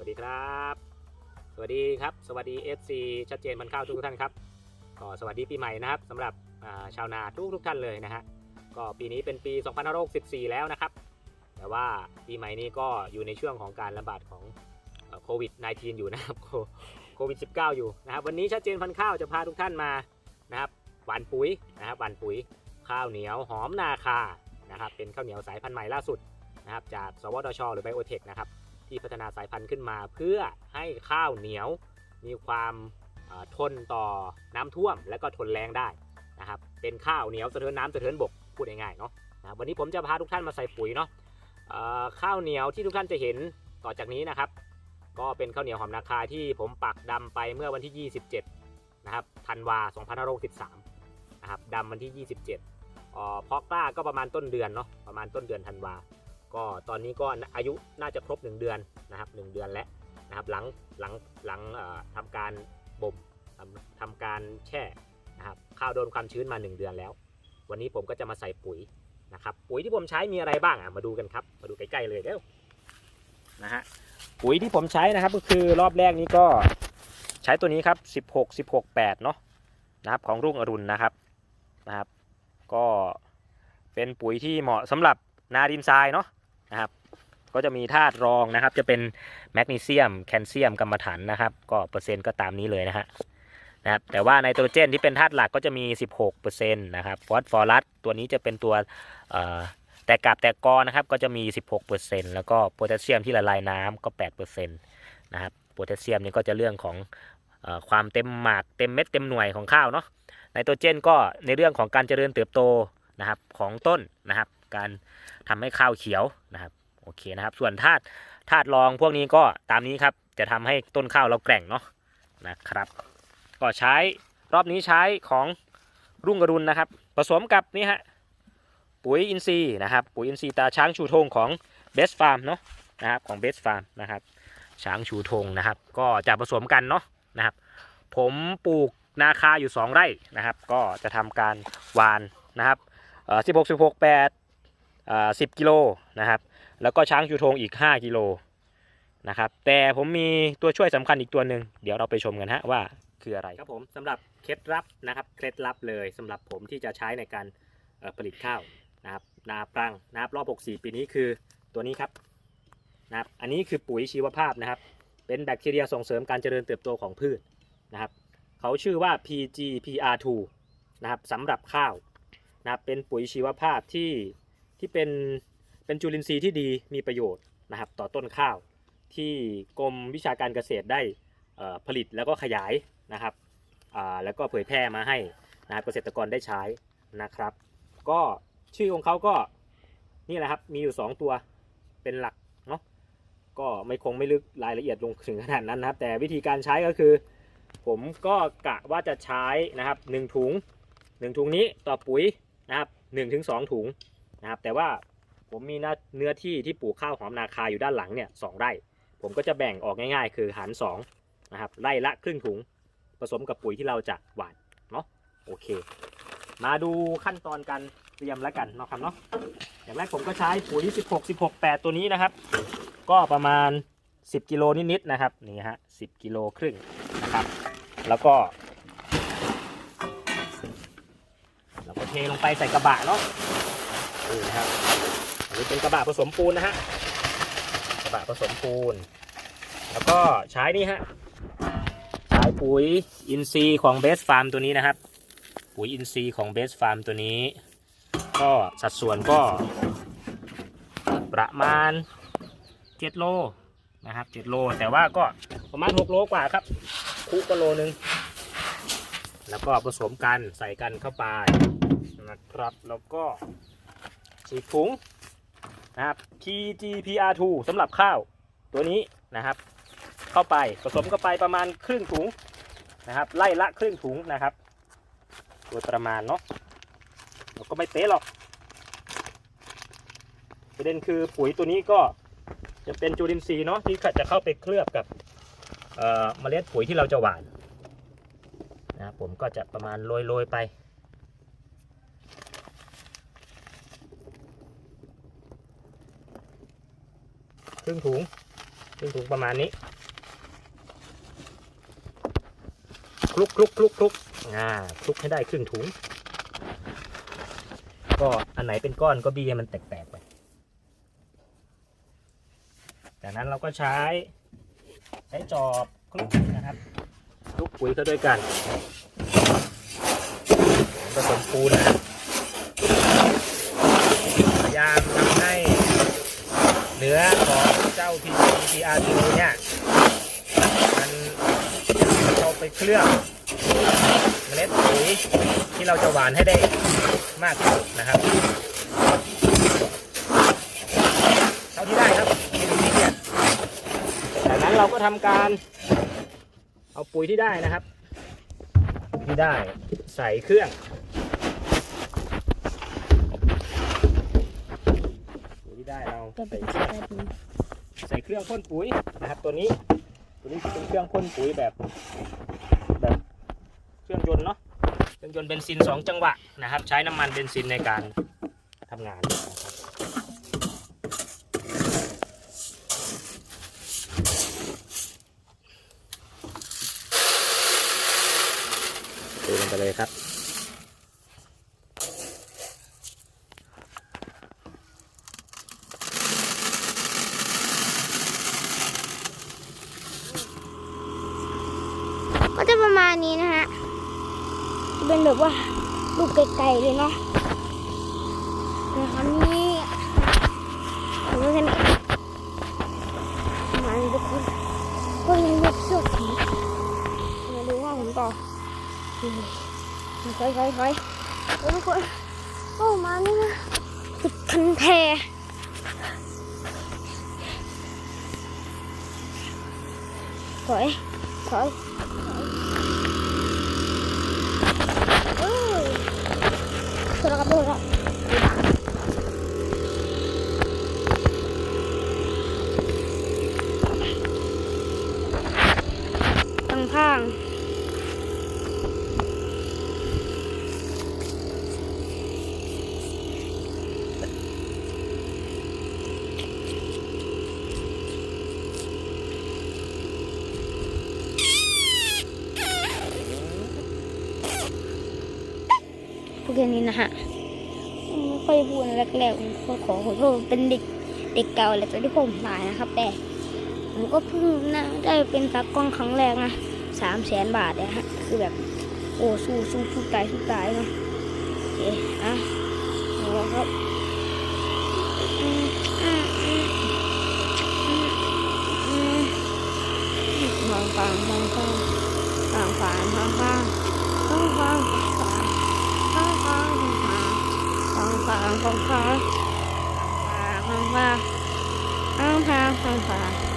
วัสดีครับ สวัสดีครับ สวัสดี FC ชัดเจนมันเข้าทุกท่านครับก็สวัสดีปีใหม่นะครับสำหรับชาวนาทุกทุกท่านเลยนะฮะก็ปีนี้เป็นปี2564 แล้วนะครับ แต่ว่าปีใหม่นี้ก็อยู่ในช่วงของการระบาดของโควิด -19 อยู่นะครับโควิด 19 อยู่นะครับ วันนี้ชัดเจนพันข้าวจะพาทุกท่านมานะครับหวานปุ๋ยนะครับหวานปุ๋ยข้าวเหนียวหอมนาคานะครับเป็นข้าวเหนียวสายพันธุ์ใหม่ล่าสุดนะครับจากสวทช หรือไบโอเทคนะครับ ที่พัฒนาสายพันธุ์ขึ้นมา เพื่อให้ข้าวเหนียวมีความทนต่อน้ำท่วม และก็ทนแรงได้นะครับเป็นข้าวเหนียวสะเทินน้ำสะเทินบกพูดง่ายๆเนาะนะวันนี้ผมจะพาทุกท่านมาใส่ปุ๋ยเนาะข้าวเหนียวที่ทุกท่านจะเห็นต่อจากนี้นะครับ ก็เป็นข้าวเหนียวหอมนาคาที่ผมปักดำไปเมื่อวันที่ 27นะครับธันวา2563นะครับดำวันที่ 27อ่อเพาะกล้าก็ประมาณต้นเดือนเนาะประมาณต้นเดือนธันวา ก็ตอนนี้ก็อายุน่าจะครบ 1 เดือนนะครับ1เดือนแล้วนะครับหลังหลังหลังเอ่อทำการบ่มทำทำการแช่นะครับข้าวโดนความชื้นมา 1 เดือนแล้ว วันนี้ผมก็จะมาใส่ปุ๋ยนะครับปุ๋ยที่ผมใช้มีอะไรบ้างอะมาดูกันครับ มาดูใกล้ๆเลยเร็วนะฮะปุ๋ยที่ผมใช้นะครับก็คือรอบแรกนี้ก็ใช้ตัวนี้ครับ 16 16 8 เนาะนะครับของรุ่งอรุณนะครับนะครับ ก็เป็นปุ๋ยที่เหมาะสำหรับนาดินทรายเนาะ นะครับ ก็จะมีธาตุรองนะครับ จะเป็นแมกนีเซียม แคลเซียมกรรมฐานนะครับ ก็เปอร์เซ็นต์ก็ตามนี้เลยนะฮะนะครับแต่ว่าไนโตรเจนที่เป็นธาตุหลักก็จะมี 16%นะครับฟอสฟอรัสตัวนี้จะเป็นตัวเอ่อแตกกาบแตกกอนะครับก็จะมี 16%แล้วก็โพแทสเซียมที่ละลายน้ำก็ 8%นะครับโพแทสเซียมนี่ก็จะเรื่องของอความเต็มหมากเต็มเม็ดเต็มหน่วยของข้าวเนาะไนโตรเจนก็ในเรื่องของการเจริญเติบโตนะครับของต้นนะครับ การ ทำให้ข้าวเขียวนะครับโอเคนะครับ ส่วนธาตุธาตุรองพวกนี้ก็ตามนี้ครับ จะทำให้ต้นข้าวเราแกร่งเนาะนะครับ ก็ใช้รอบนี้ใช้ของรุ่งอรุณนะครับ ผสมกับนี่ฮะปุ๋ยอินทรีย์นะครับ ปุ๋ยอินทรีย์ตาช้างชูธงของเบสฟาร์มเนาะนะครับของเบสฟาร์มนะครับช้างชูธงนะครับ ก็จะผสมกันเนาะนะครับ ผมปลูกนาคาอยู่ 2 ไร่นะครับ ก็จะทำการหวานนะครับเอ่อ16 16 8เอ่ อ10กิโลนะครับ แล้วก็ช้างชูธงอีก 5 กิโลนะครับ แต่ผมมีตัวช่วยสำคัญอีกตัวหนึ่งเดี๋ยวเราไปชมกันฮะว่าคืออะไรครับผมสำหรับเคล็ดลับนะครับเคล็ดลับเลยสำหรับผมที่จะใช้ในการผลิตข้าวนะครับนาปรังนะครับรอบ 64 ปีนี้คือตัวนี้ครับนะครับอันนี้คือปุ๋ยชีวภาพนะครับ เป็นแบคทีเรียส่งเสริมการเจริญเติบโตของพืชนะครับเขาชื่อว่า PGPR2 นะครับสำหรับข้าวนะครับเป็นปุ๋ยชีวภาพที่ ที่เป็นเป็นจุลินทรีย์ที่ดีมีประโยชน์นะครับต่อต้นข้าว ที่กรมวิชาการเกษตรได้ผลิตแล้วก็ขยายนะครับแล้วก็เผยแพร่มาให้นะครับเกษตรกรได้ใช้นะครับ ก็ชื่อของเขาก็นี่แหละครับมีอยู่ 2 ตัวเป็นหลักเนาะก็ไม่คงไม่ลึกรายละเอียดลงถึงขนาดนั้นนะครับ แต่วิธีการใช้ก็คือ ผมก็กะว่าจะใช้นะครับ1ถุง1ถุงนี้ต่อปุ๋ยนะครับ1ถึง2ถุง นะครับ แต่ว่าผมมีเนื้อที่ที่ปลูกข้าวหอมนาคาอยู่ด้านหลังเนี่ยสองไร่ ผมก็จะแบ่งออกง่ายๆ คือหาร2นะครับไล่ละครึ่งถุง ผสมกับปุ๋ยที่เราจะหว่านเนาะโอเค มาดูขั้นตอนการเตรียมแล้วกันเนาะครับเนาะอย่างแรกผมก็ใช้ปุ๋ย 16 16 8 ตัวนี้นะครับ ก็ประมาณ 10 กิโลนิดๆนะครับนี่ฮะ10 กิโลครึ่งนะครับ แล้วก็เราก็เทลงไปใส่กระบะเนาะ นี่นะครับ อันนี้เป็นกระบะผสมปูนนะฮะ กระบะผสมปูน แล้วก็ใช้นี่ฮะ ใช้ปุ๋ยอินทรีย์ของเบสฟาร์มตัวนี้นะครับ ปุ๋ยอินทรีย์ของเบสฟาร์มตัวนี้ ก็สัดส่วนก็ประมาณ7โลนะครับ7โล แต่ว่าก็ประมาณ6โลกว่าครับ คุกก็โลนึง แล้วก็ผสมกันใส่กันเข้าไปนะครับ แล้วก็ ฉีดถุงนะครับ PGPR2 สำหรับข้าวตัวนี้นะครับ เข้าไปผสมเข้าไปประมาณครึ่งถุงนะครับ ไล่ละครึ่งถุงนะครับโดยประมาณเนาะเราก็ไม่เป๊ะหรอกประเด็นคือปุ๋ยตัวนี้ก็จะเป็นจุลินทรีย์เนาะที่จะเข้าไปเคลือบกับเอ่อเมล็ดปุ๋ยที่เราจะหว่านนะครับผมก็จะประมาณโรยๆไป รึ่งถุงครึ่งถุงประมาณนี้คลุกคลุกคลุกคลุกอ่าคลุกให้ได้ครึ่งถุง ก็อันไหนเป็นก้อนก็บี้ให้มันแตกๆไป จากนั้นเราก็ใช้ ใช้จอบคลุกนะครับคลุกปุ๋ยเข้าด้วยกันผสมปูนนะพยายามทำให้เนื้อของ จ้า p g p r t เนี่ยมันเข้าไปเคลือบเมล็ดปุ๋ยที่เราจะหวานให้ได้มากที่สุดนะครับเท่าที่ได้ครับไม่ถึงที่เกียจากนั้นเราก็ทำการ เอาปุ๋ยที่ได้นะครับ ที่ได้ใส่เครื่องปุ๋ยที่ได้เราใส่เป็นเครื่องแบบนี้ ใส่เครื่องพ่นปุ๋ยนะครับ ตัวนี้ ตัวนี้เป็นเครื่องพ่นปุ๋ยแบบแบบเครื่องยนต์เนาะเครื่องยนต์เบนซินสองจังหวะนะครับ ใช้น้ำมันเบนซินในการทำงานดูลงไปเลยครับ ก็จะประมาณนี้นะฮะจะเป็น แบบว่าลูกไกลๆเลยเนาะนะครับนี่ผมก็แค่นี้ประมาณนี้ทุกคนก็ยังเลือกสื้อสีมาดูว่าผมต่อค่อยๆค่อยๆทุกคนก็ประมานี้นะติดพันแพถอยถอยเอ Sarap, sarap. พวกนี้นะฮะไม่ค่อยพูดแรกๆผมขอขอโทษเป็นเด็กเด็กเก่าแหละตอนที่ผมถ่ายนะครับ แต่ผมก็เพิ่งนะได้เป็นตากล้องครั้งแรกนะสามแสนบาทเนี่ยฮะคือแบบโอ้สู้สู้สู้ตายสู้ตายเนาะโอเคอะเอาละครับฟังฟังฟังฟังฟังฟังฟังฟังฟัง ฟังฟังฟังฟังฟังฟังฟังฟังฟัง